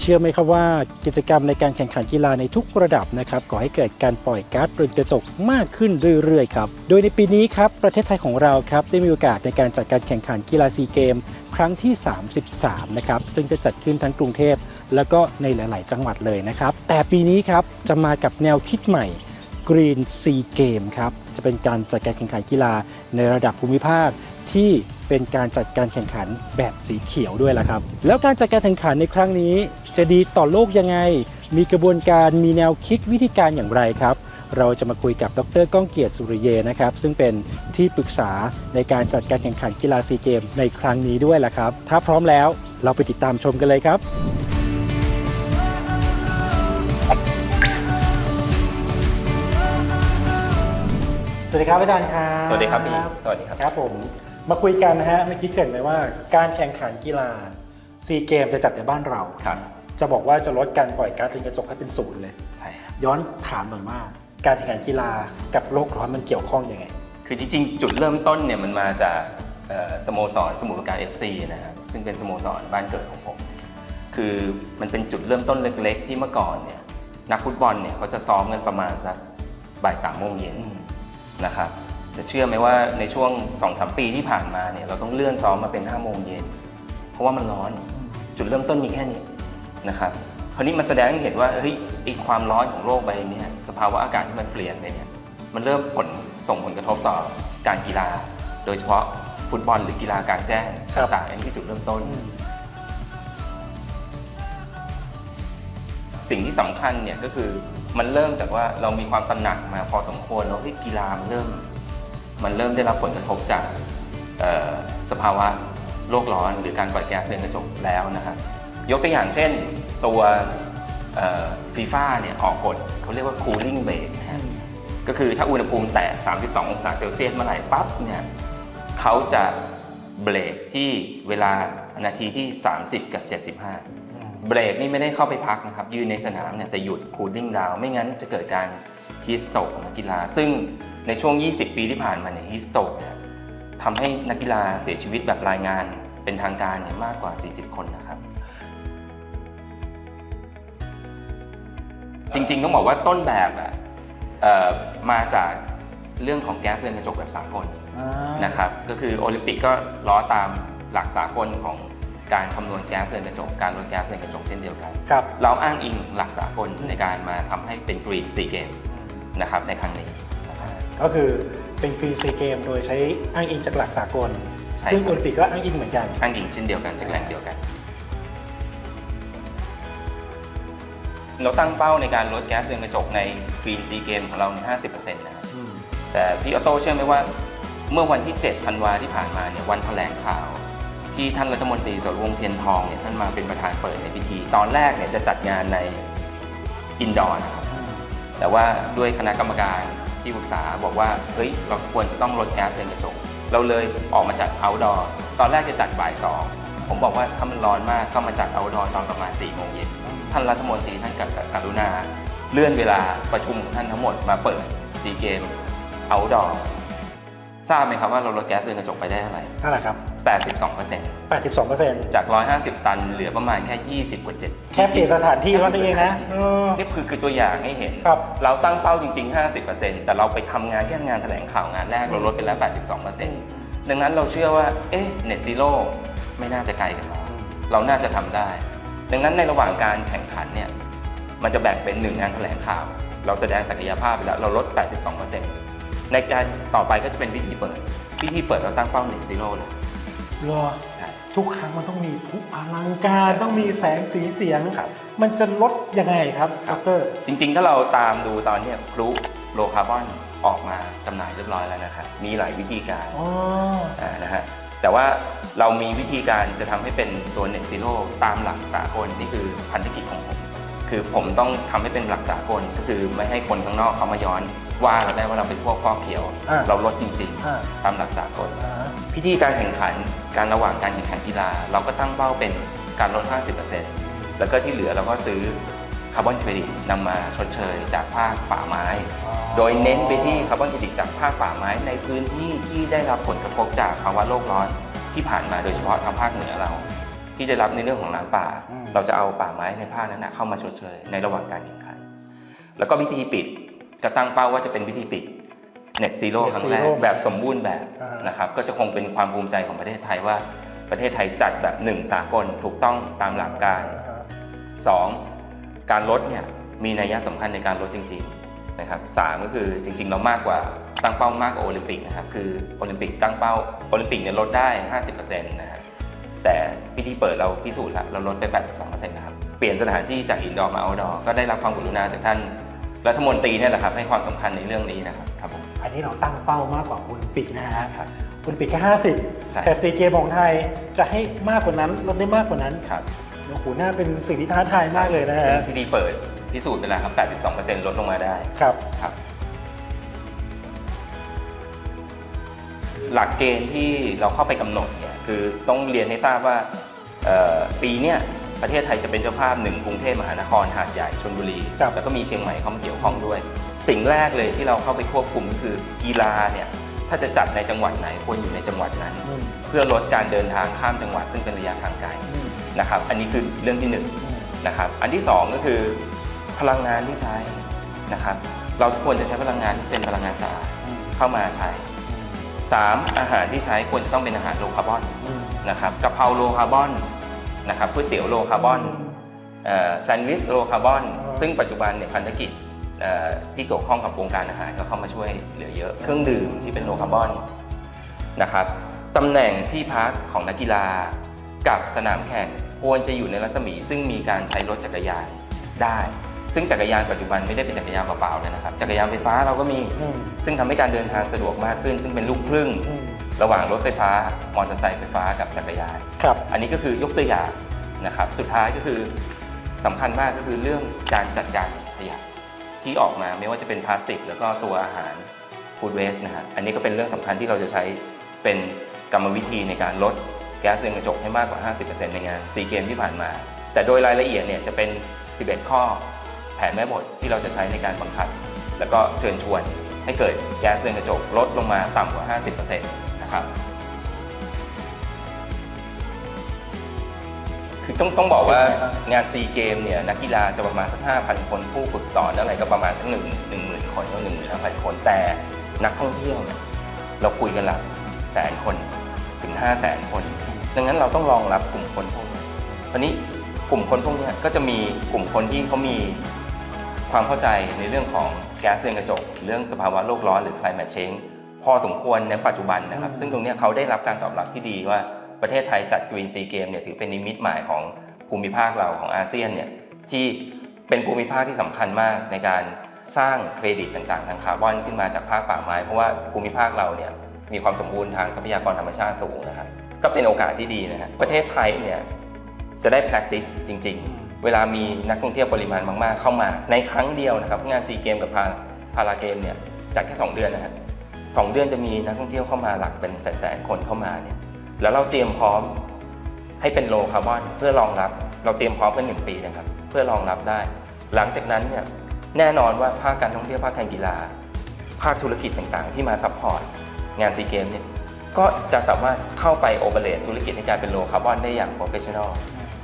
เชื่อไหมครับว่ากิจกรรมในการแข่งขันกีฬาในทุกระดับนะครับก่อให้เกิดการปล่อยก๊าซเรือนกระจกมากขึ้นเรื่อยๆครับโดยในปีนี้ครับประเทศไทยของเราครับได้มีโอกาสในการจัดการแข่งขันกีฬาซีเกม ครั้งที่ 33 นะครับซึ่งจะจัดขึ้นทั้งกรุงเทพ แล้วก็ในหลาย ๆ จังหวัดเลยนะครับแต่ปีนี้ครับจะมากับแนวคิดใหม่ Green Sea Game ครับ จะเป็นการจัดการแข่งขันกีฬาในระดับภูมิภาคที่เป็นการจัดการแข่งขันแบบสีเขียวด้วยล่ะครับ แล้วการจัดการแข่งขันในครั้งนี้ จะดีต่อโลกยังไง มีกระบวนการมีแนวคิดวิธีการอย่างไรครับ เราจะมาคุยกับดรก้องเกียรติสุริเยนะครับ ซึ่งเป็นที่ปรึกษาในการจัดการแข่งขันกีฬาซีเกมในครั้งนี้ด้วยล่ะครับ ถ้าพร้อมแล้วเราไปติดตามชมกันเลยครับ วัสดีครับอาจารย์ครับ สวัสดีครับพี่สวัสดีครับครับผมมาคุยกันนะฮะเมื่อกี้เกริดไปว่าการแข่งขันกีฬาซีเกมจะจัดในบ้านเราครับจะบอกว่าจะลดการปล่อยก๊าซเรือนกระจกให้เป็นศูนย์เลยใช่ครับย้อนถามหน่อยว่าการแข่งขันกีฬากับโลกร้อนมันเกี่ยวข้องยังไง คือจริงๆ จุดเริ่มต้นเนี่ยมันมาจากเอ่อสโมสรสมุทรปราการ FC นะครับซึ่งเป็นสโมสรบ้านเกิดของผมคือมันเป็นจุดเริ่มต้นเล็ก ๆ ที่เมื่อก่อนเนี่ยนักฟุตบอลเนี่ยเขาจะซ้อมกันประมาณสักบ่ายสามโมงเย็น นะครับจะเชื่อไหมว่าในช่วง2อสปีที่ผ่านมาเนี่ยเราต้องเลื่อนซ้อมมาเป็น5้าโมงเย็นเพราะว่ามันร้อนจุดเริ่มต้นมีแค่นี้นะครับคราวนี้มันแสดงให้เห็นว่าเฮ้ยไอความร้อนของโลกใบนี้สภาวะอากาศที่มันเปลี่ยนไปเนี่ยมันเริ่มผลส่งผลกระทบต่อการกีฬา โดยเฉพาะฟุตบอลหรือกีฬากลางแจ้งครับต่างๆอันนี้คือจุดเริ่มต้น สิ่งที่สำคัญเนี่ยก็คือ มันเริ่มจากว่าเรามีความตระหนักมาพอสมควรแล้วที่กีฬามันเริ่ม มันเริ่มได้รับผลกระทบจากเอ่อสภาวะโลกร้อน หรือการปล่อยแก๊สเรือนกระจกแล้วนะครับยกตัวอย่างเช่นตัวฟีฟ่าเนี่ยออกกฎเขาเรียกว่า cooling break นะฮะก็คือถ้าอุณหภูมิแตะ 32 องศาเซลเซียสเมื่อไหร่ปั๊บเนี่ยเขาจะเบรกที่เวลานาทีที่ 30 กับ 75 เบรกนี่ไม่ได้เข้าไปพักนะครับ ยืนในสนามเนี่ยแต่หยุด cooling down ไม่งั้นจะเกิดการฮีสโตกของนักกีฬา ซึ่งในช่วง 20 ปีที่ผ่านมาเนี่ยฮีสโตกเนี่ยทำให้นักกีฬาเสียชีวิตแบบรายงานเป็นทางการเนี่ยมากกว่า 40 คนนะครับ จริงๆต้องบอกว่าต้นแบบอะมาจากเรื่องของแก๊สเรือนกระจกแบบสากลนะครับ ก็คือโอลิมปิกก็ล้อตามหลักสากลของ การคำนวณแก๊สเรือนกระจก การลดแก๊สเรือนกระจกเช่นเดียวกัน ครับ เราอ้างอิงหลักสากลในการมาทำให้เป็นกรีนซีเกมนะครับในครั้งนี้นะครับ ก็คือเป็นกรีนซีเกมโดยใช้อ้างอิงจากหลักสากล ใช่ซึ่งครับ โอลิมปิกก็อ้างอิงเหมือนกัน อ้างอิงเช่นเดียวกันจากแหล่งเดียวกัน เราตั้งเป้าในการลดแก๊สเรือนกระจกในกรีนซีเกมของเราเนี่ย50%นะครับ แต่พี่ออโต้เชื่อไหมว่าเมื่อวันที่ 7 ธันวาที่ผ่านมาเนี่ยวันแถลงข่าว ที่ท่านรัฐมนตรีสรวงศ์เทียนทองเนี่ยท่านมาเป็นประธานเปิดในพิธี ตอนแรกเนี่ยจะจัดงานในอินดอร์นะครับแต่ว่าด้วยคณะกรรมการที่ปรึกษาบอกว่าเฮ้ยเราควรจะต้องลดแก๊สเรือนกระจกเราเลยออกมาจัด outdoor ตอนแรกจะจัดบ่ายสองผมบอกว่าถ้ามันร้อนมากก็มาจัด outdoor ตอนประมาณ4โมงเย็นท่านรัฐมนตรีท่านกรุณา เลื่อนเวลาประชุมของท่านทั้งหมดมาเปิดซีเกม outdoor ทราบไหมครับว่าเราลดแก๊สเรือนกระจกไปได้เท่าไหร่เท่าไหร่ครับ 82% 82%จาก 150 ตันเหลือประมาณแค่ 20 กว่า7แค่เปลี่ยนสถานที่เท่านั้นเองนะเออนี่คือคือตัวอย่างให้เห็นครับเราตั้งเป้าจริง ๆ 50%แต่เราไปทำงานแค่งานแถลงข่าวงานแรกเราลดไปแล้ว 82%ดังนั้นเราเชื่อว่า เอ๊ะ net zero ไม่น่าจะไกลกันเราเราน่าจะทำได้ ดังนั้นในระหว่างการแข่งขันเนี่ยมันจะแบ่งเป็นหนึ่งงานแถลงข่าว เราแสดงศักยภาพไปแล้วเราลด 82% ในการต่อไปก็จะเป็นพิธีเปิดพิธีเปิดเราตั้งเป้า net zero เลยรอใช่ ทุกครั้งมันต้องมีผู้อลังการต้องมีแสงสีเสียง ครับมันจะลดยังไงครับคดรับ รจริงๆ ถ้าเราตามดูตอนเนี้ยพลุโลคาร์บอนออกมาจำหน่ายเรียบร้อยแล้วนะครับมีหลายวิธีการอ๋ออ่านะฮะแต่ว่าเรามีวิธีการจะทำให้เป็นตัว Net Zero ตามหลักสากลนี่คือพันธกิจของผม คือผมต้องทำให้เป็นหลักสากลก็คือไม่ให้คนข้างนอกเขามาย้อน ว่าเราได้ว่าเราเป็นพวกฟอกเขียวอ่าเราลดจริงอ่าๆตามหลักสากลอ่าพิธีการแข่งขันการระหว่างการแข่งขันกีฬา เราก็ตั้งเป้าเป็นการลด 50%แล้วก็ที่เหลือเราก็ซื้อคาร์บอนเครดิตนำมาชดเชยจากภาคป่าไม้ โดยเน้นไปที่คาร์บอนเครดิตจากภาคป่าไม้ในพื้นที่ที่ได้รับผลกระทบจากภาวะโลกร้อนที่ผ่านมาโดยเฉพาะทางภาคเหนือเรา ที่ได้รับในเรื่องของน้ำป่าอืมเราจะเอาป่าไม้ในภาคนั้นนะเข้ามาชดเชยในระหว่างการแข่งขัน แล้วก็วิธีปิดก็ตั้งเป้าว่าจะเป็นวิธีปิด Net Zero Net ครั้งแรก Zero แบบสมบูรณ์แบบอ่านนะครับก็จะคงเป็นความภูมิใจของประเทศไทยว่าประเทศไทยจัดแบบหนึ่งสากลถูกต้องตามหลักการสองการลดเนี่ยมีนัยสำคัญในการลดจริงๆนะครับสามก็คือจริงๆ เรามากกว่าตั้งเป้ามากกว่าโอลิมปิกนะครับคือโอลิมปิกตั้งเป้าโอลิมปิกเนี่ยลดได้ 50%นะครับ แต่พิธีเปิดเราพิสูจน์แล้วเราลดไป 82%นะครับ เปลี่ยนสถานที่จากอินดอร์มาเอาท์ดอร์ก็ได้รับความกรุณาจากท่านรัฐมนตรีเนี่ยแหละครับให้ความสำคัญในเรื่องนี้นะครับครับผมอันนี้เราตั้งเป้ามากกว่าโอลิมปิกนะฮะครับโอลิมปิกแค่ห้าสิบใช่แต่ซีเกมของไทยจะให้มากกว่านั้นลดได้มากกว่านั้นครับโอ้โหน่าเป็นสิ่งที่ท้าทายมากเลยนะซึ่ฮะงพิธีเปิดพิสูจน์ไปแล้วครับ 82%ลดลงมาได้ครับครับ หลักเกณฑ์ที่เราเข้าไปกำหนดเนี่ย คือต้องเรียนให้ทราบว่าเอ่อปีเนี้ยประเทศไทยจะเป็นเจ้าภาพหนึ่งกรุงเทพมหานครหาดใหญ่ชลบุรีครับแล้วก็มีเชียงใหม่เข้ามาเกี่ยวข้องด้วย สิ่งแรกเลยที่เราเข้าไปควบคุมก็คือกีฬาเนี่ยถ้าจะจัดในจังหวัดไหนควรอยู่ในจังหวัดนั้นอืมเพื่อลดการเดินทางข้ามจังหวัดซึ่งเป็นระยะทางไกลอืมนะครับ อันนี้คือเรื่องที่หนึ่งอืมนะครับอันที่สองก็คือพลังงานที่ใช้นะครับ เราควรจะใช้พลังงานที่เป็นพลังงานสะอาดอืมเข้ามาใช้ 3. อาหารที่ใช้ควรจะต้องเป็นอาหารโลคาร์บอนอืมนะครับกะเพราโลคาร์บอนนะครับก๋วยเตี๋ยวโลคาร์บอนเอ่อแซนด์วิชโลคาร์บอนอ่าซึ่งปัจจุบันเนี่ยพันธกิจเอ่อที่เกี่ยวข้องกับวงการอาหารก็เข้ามาช่วยเหลือเยอะ เครื่องดื่มที่เป็นโลคาร์บอนนะครับตำแหน่งที่พักของนักกีฬากับสนามแข่งควรจะอยู่ในรัศมี ซึ่งมีการใช้รถจักรยานได้ ซึ่งจักรยานปัจจุบันไม่ได้เป็นจักรยานเปล่าๆเลยนะครับ จักรยานไฟฟ้าเราก็มี อืม ซึ่งทำให้การเดินทางสะดวกมากขึ้น ซึ่งเป็นลูกครึ่ง อืมระหว่างรถไฟฟ้า มอเตอร์ไซค์ไฟฟ้ากับจักรยาน ครับ อันนี้ก็คือยกตัวอย่างนะครับ สุดท้ายก็คือสำคัญมากก็คือเรื่องการจัดการขยะที่ออกมาไม่ว่าจะเป็นพลาสติก แล้วก็ตัวอาหารฟู้ดเวสต์นะฮะอันนี้ก็เป็นเรื่องสำคัญที่เราจะใช้เป็นกรรมวิธีในการลดแก๊สเรือนกระจกให้มากกว่า 50%ในงานซีเกมที่ผ่านมา แต่โดยรายละเอียดเนี่ยจะเป็น 11 ข้อ แผนแม่บทที่เราจะใช้ในการบังคับ แล้วก็เชิญชวนให้เกิดแก๊สเรือนกระจกลดลงมาต่ำกว่า 50%นะครับคือต้องต้องบอกว่างานซีเกมเนี่ยนักกีฬาจะประมาณสัก 5,000 คนผู้ฝึกสอนอะไรก็ประมาณสักหนึ่งหนึ่งหมื่นคนก็หนึ่งหมื่นห้าพันคนแต่นักท่องเที่ยวเนี่ยเราคุยกันละแสนคนถึง 5 0 0แสนคน ดังนั้นเราต้องรองรับกลุ่มคนพวกนี้คราวนี้กลุ่มคนพวกเนี้ยก็จะมีกลุ่มคนที่เขามี ความเข้าใจในเรื่องของแก๊สเรือนกระจก เรื่องสภาวะโลกร้อนหรือ climate change พอสมควรในปัจจุบันนะครับ ซึ่งตรงเนี้ยเขาได้รับการตอบรับที่ดีว่าประเทศไทยจัดกรีนซีเกมเนี่ยถือเป็นนิมิตหมายของภูมิภาคเราของอาเซียนเนี่ยที่เป็นภูมิภาคที่สำคัญมากในการสร้างเครดิตต่างๆทางคาร์บอนขึ้นมาจากภาคป่าไม้ เพราะว่าภูมิภาคเราเนี่ยมีความสมบูรณ์ทางทรัพยากรธรรมชาติสูงนะครับก็เป็นโอกาสที่ดีนะฮะประเทศไทยเนี่ยจะได้ practice จริง ๆ เวลามีนักท่องเที่ยวปริมาณมากๆ เข้ามาในครั้งเดียวนะครับงานซีเกมกับพาพาราเกมเนี่ยจัดแค่ 2 เดือนนะฮะสองเดือนจะมีนักท่องเที่ยวเข้ามาหลักเป็นแสนๆคนเข้ามาเนี่ยแล้วเราเตรียมพร้อมให้เป็นโลคาร์บอนเพื่อรองรับ เราเตรียมพร้อมกันหนึ่งปีนะครับเพื่อรองรับได้ หลังจากนั้นเนี่ยแน่นอนว่าภาคการท่องเที่ยวภาคการกีฬา ภาคธุรกิจต่างๆ ที่มาซัพพอร์ตงานซีเกมเนี่ยก็จะสามารถเข้าไปโอเปเรตธุรกิจในการเป็นโลคาร์บอนได้อย่างโปรเฟชชั่นอล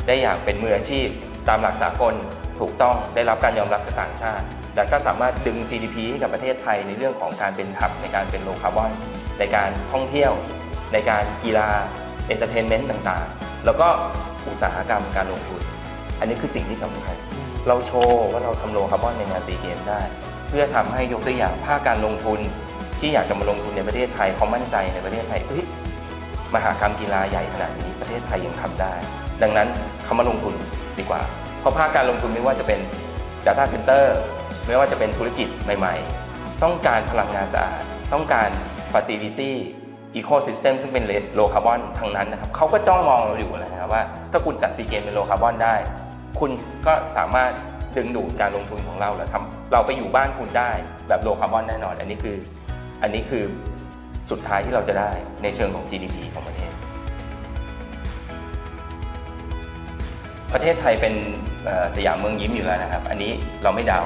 ได้อย่างเป็นมืออาชีพ ตามหลักสากลถูกต้องได้รับการยอมรับจากต่างชาติ แต่ก็สามารถดึง GDP ให้กับประเทศไทยในเรื่องของการเป็นหับในการเป็นโลคาร์บอนในการท่องเที่ยว ในการกีฬาเอนเตอร์เทนเมนต์ต่างๆ แล้วก็อุตสาหกรรมการลงทุน อันนี้คือสิ่งที่สำคัญ เราโชว์ว่าเราทำโลคาร์บอนในงานซีเกมได้ เพื่อทำให้ยกตัวอย่างภาคการลงทุน ที่อยากจะมาลงทุนในประเทศไทยเขามั่นใจในประเทศไทยเฮ้ยมหากรรมกีฬาใหญ่ขนาดนี้ประเทศไทยยังทำได้ ดังนั้นเขามาลงทุน ดีกว่า เพราะภาคการลงทุนไม่ว่าจะเป็น Data Center ไม่ว่าจะเป็นธุรกิจใหม่ ๆ ต้องการพลังงานสะอาด ต้องการ Facility Ecosystem ซึ่งเป็นโลคาร์บอนทั้งนั้นนะครับเขาก็จ้องมองเราอยู่นะครับว่า ถ้าคุณจัดซีเกมเป็นโลคาร์บอนได้ คุณก็สามารถดึงดูดการลงทุนของเราแล้วทำเราไปอยู่บ้านคุณได้แบบโลคาร์บอนแน่นอน อันนี้คืออันนี้คือสุดท้ายที่เราจะได้ในเชิงของ GDP ของประเทศ ประเทศไทยเป็นสยามเมืองยิ้มอยู่แล้วนะครับ อันนี้เราไม่เดา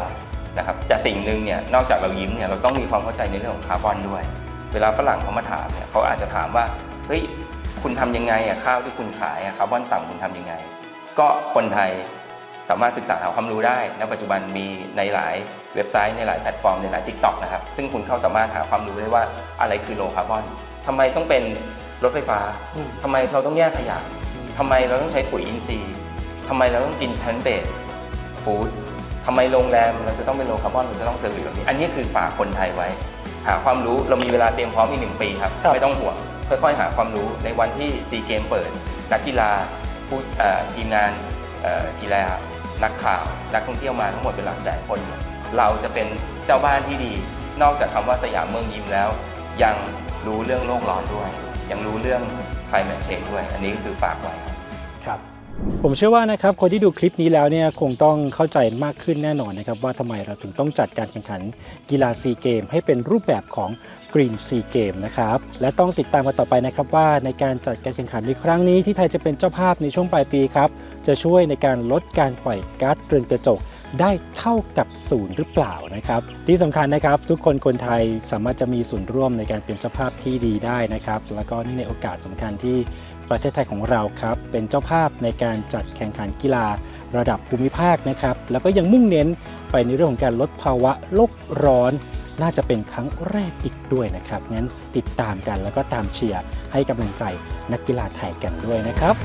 นะครับแต่สิ่งหนึ่งเนี่ยนอกจากเรายิ้มเนี่ยเราต้องมีความเข้าใจในเรื่องของคาร์บอนด้วย เวลาฝรั่งเขามาถามเนี่ยเขาอาจจะถามว่าเฮ้ยคุณทำยังไงอะข้าวที่คุณขายอะคาร์บอนต่ำคุณทำยังไง ก็คนไทยสามารถศึกษาหาความรู้ได้ณปัจจุบันมีในหลายเว็บไซต์ในหลายแพลตฟอร์มในหลายทิกตอกนะครับซึ่งคุณเข้าสามารถหาความรู้ได้ว่าอะไรคือโลคาร์บอนทำไมต้องเป็นรถไฟฟ้าอืมทำไมเราต้องแยกขยะทำไมเราต้องใช้ปุ๋ยอินทรีย์ ทำไมเราต้องกินแพลนเบสฟู้ดทำไมโรงแรมเราจะต้องเป็นโลคาร์บอนเราจะต้องเซอร์วิสแบบนี้ อันนี้คือฝากคนไทยไว้ หาความรู้เรามีเวลาเตรียมพร้อมอีกหนึ่งปีครับครับไม่ต้องห่วง ค่อยๆ หาความรู้ในวันที่ซีเกมเปิด นักกีฬาผู้เอ่อทีมงานเอ่อกีฬานักข่าว นักท่องเที่ยวมาทั้งหมดเป็นหลักแสนคน เราจะเป็นเจ้าบ้านที่ดี นอกจากคำว่าสยามเมืองยิ้มแล้ว ยังรู้เรื่องโลกร้อนด้วย ยังรู้เรื่อง climate change ด้วย อันนี้ก็คือฝากไว้ครับครับ ผมเชื่อว่านะครับคนที่ดูคลิปนี้แล้วเนี่ยคงต้องเข้าใจมากขึ้นแน่นอนนะครับว่าทำไมเราถึงต้องจัดการแข่งขันกีฬาซีเกมให้เป็นรูปแบบของ Green Sea Game นะครับและต้องติดตามกันต่อไปนะครับว่าในการจัดการแข่งขันในครั้งนี้ที่ไทยจะเป็นเจ้าภาพในช่วงปลายปีครับจะช่วยในการลดการปล่อยก๊าซเรือนกระจก ได้เท่ากับศูนย์หรือเปล่านะครับ ที่สำคัญนะครับทุกคนคนไทยสามารถจะมีส่วนร่วมในการเป็นเจ้าภาพที่ดีได้นะครับ แล้วก็นี่ในโอกาสสำคัญที่ประเทศไทยของเราครับเป็นเจ้าภาพในการจัดแข่งขันกีฬาระดับภูมิภาคนะครับ แล้วก็ยังมุ่งเน้นไปในเรื่องของการลดภาวะโลกร้อนน่าจะเป็นครั้งแรกอีกด้วยนะครับ งั้นติดตามกันแล้วก็ตามเชียร์ให้กำลังใจนักกีฬาไทยกันด้วยนะครับ